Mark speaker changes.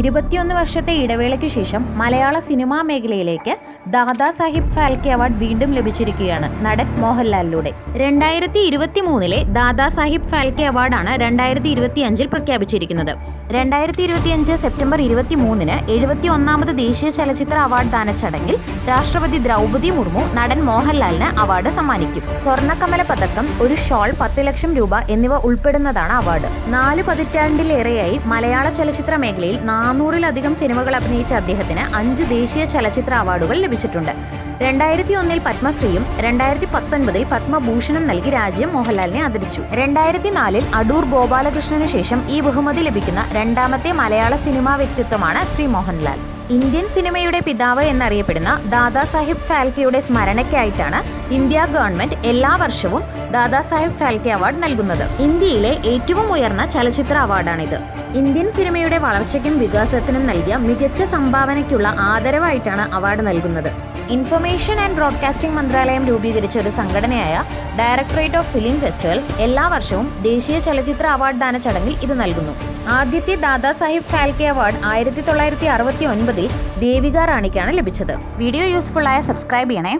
Speaker 1: ഇരുപത്തിയൊന്ന് വർഷത്തെ ഇടവേളയ്ക്ക് ശേഷം മലയാള സിനിമാ മേഖലയിലേക്ക് ദാദാ സാഹിബ് ഫാൽക്കെ അവാർഡ് വീണ്ടും ലഭിച്ചിരിക്കുകയാണ് നടൻ മോഹൻലാലിലൂടെ. രണ്ടായിരത്തി ഇരുപത്തി മൂന്നിലെ ദാദാ സാഹിബ് ഫാൽക്കെ അവാർഡാണ് രണ്ടായിരത്തി ഇരുപത്തി അഞ്ചിൽ പ്രഖ്യാപിച്ചിരിക്കുന്നത്. രണ്ടായിരത്തി ഇരുപത്തി അഞ്ച് സെപ്റ്റംബർ ഇരുപത്തി മൂന്നിന് എഴുപത്തി ഒന്നാമത് ദേശീയ ചലച്ചിത്ര അവാർഡ് ദാന ചടങ്ങിൽ രാഷ്ട്രപതി ദ്രൗപതി മുർമു നടൻ മോഹൻലാലിന് അവാർഡ് സമ്മാനിക്കും. സ്വർണക്കമല പതക്കം ഒരു ഷോൾ പത്ത് ലക്ഷം രൂപ എന്നിവ ഉൾപ്പെടുന്നതാണ് അവാർഡ്. നാല് പതിറ്റാണ്ടിലേറെയായി മലയാള ചലച്ചിത്ര മേഖലയിൽ നാനൂറിലധികം സിനിമകൾ അഭിനയിച്ച അദ്ദേഹത്തിന് അഞ്ച് ദേശീയ ചലച്ചിത്ര അവാർഡുകൾ ലഭിച്ചിട്ടുണ്ട്. രണ്ടായിരത്തി ഒന്നിൽ പത്മശ്രീയും രണ്ടായിരത്തി പത്തൊൻപതിൽ പത്മഭൂഷണും നൽകി രാജ്യം മോഹൻലാലിനെ ആദരിച്ചു. രണ്ടായിരത്തി നാലിൽ അടൂർ ഗോപാലകൃഷ്ണനു ശേഷം ഈ ബഹുമതി ലഭിക്കുന്ന രണ്ടാമത്തെ മലയാള സിനിമാ വ്യക്തിത്വമാണ് ശ്രീ മോഹൻലാൽ. ഇന്ത്യൻ സിനിമയുടെ പിതാവ് എന്നറിയപ്പെടുന്ന ദാദാസാഹിബ് ഫാൽക്കെയുടെ സ്മരണയ്ക്കായിട്ടാണ് ഇന്ത്യ ഗവൺമെന്റ് എല്ലാ വർഷവും ദാദാസാഹിബ് ഫാൽക്കെ അവാർഡ് നൽകുന്നത്. ഇന്ത്യയിലെ ഏറ്റവും ഉയർന്ന ചലച്ചിത്ര അവാർഡാണിത്. ഇന്ത്യൻ സിനിമയുടെ വളർച്ചയ്ക്കും വികാസത്തിനും നൽകിയ മികച്ച സംഭാവനയ്ക്കുള്ള ആദരവായിട്ടാണ് അവാർഡ് നൽകുന്നത്. ഇൻഫർമേഷൻ ആൻഡ് ബ്രോഡ്കാസ്റ്റിംഗ് മന്ത്രാലയം രൂപീകരിച്ച ഒരു സംഘടനയായ ഡയറക്ടറേറ്റ് ഓഫ് ഫിലിം ഫെസ്റ്റിവൽസ് എല്ലാ വർഷവും ദേശീയ ചലച്ചിത്ര അവാർഡ് ദാന ചടങ്ങിൽ ഇത് നൽകുന്നു. ആദ്യത്തെ ദാദാസാഹിബ് ഫാൽക്കെ അവാർഡ് ആയിരത്തി തൊള്ളായിരത്തി അറുപത്തി ഒൻപതിൽ ദേവിക റാണിക്കാണ് ലഭിച്ചത്. വീഡിയോ യൂസ്ഫുൾ ആയ സബ്സ്ക്രൈബ് ചെയ്യണേ.